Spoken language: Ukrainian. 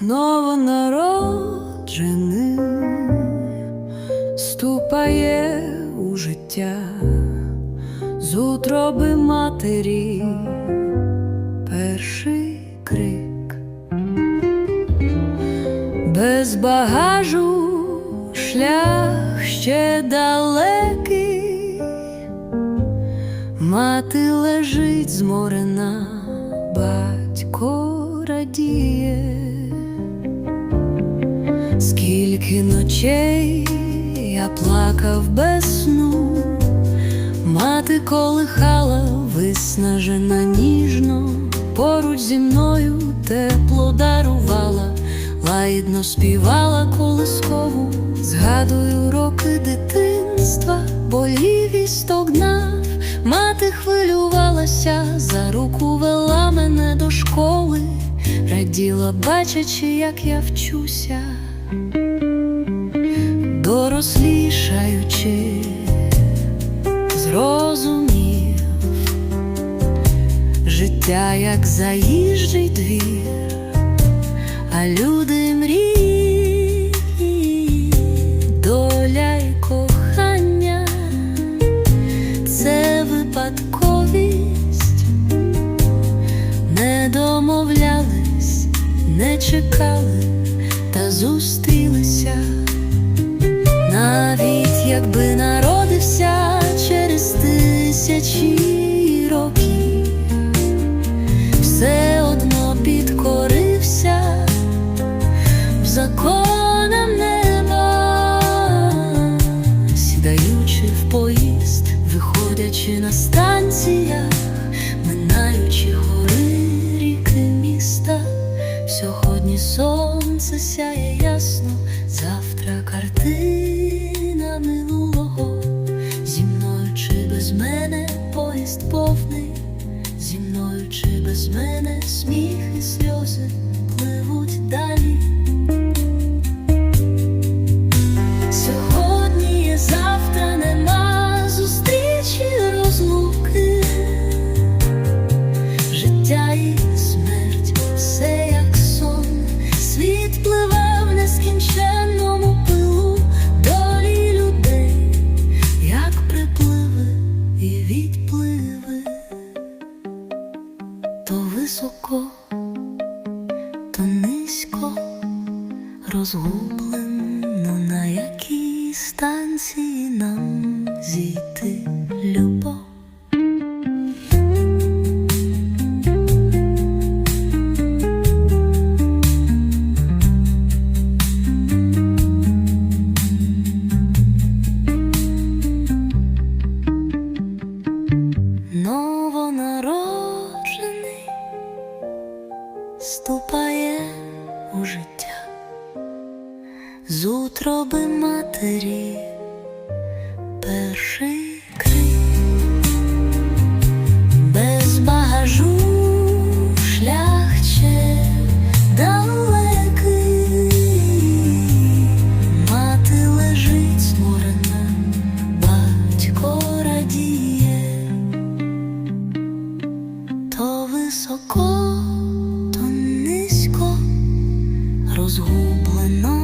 новонароджений ступає у життя. З утроби матері перший крик, без багажу шлях ще далекий, мати лежить зморена, батько радіє. Скільки ночей я плакав без сну, мати колихала виснажена ніжно, поруч зі мною тепло дарувала, лагідно співала колискову, згадую роки дитинства, болів стогнав, мати хвилювалася, за руку вела мене до школи, раділа, бачачи, як я вчуся дорослішаючи, зрозумів життя, як заїжджий двір, а люди мрії, доля й кохання це випадковість, не домовлялись, не чекали та зустрілися. Навіть якби народився через тисячі років, все одно підкорився в законам неба, сідаючи в поїзд, виходячи на станціях, сонце сяє ясно, завтра картина минулого. Зі мною чи без мене поїзд повний, зі мною чи без мене сміх і сльози відпливи, то високо, то низько розгублено, на якій станції нам зійти любов. У життя. З утроби матері перший Rose roubles, non.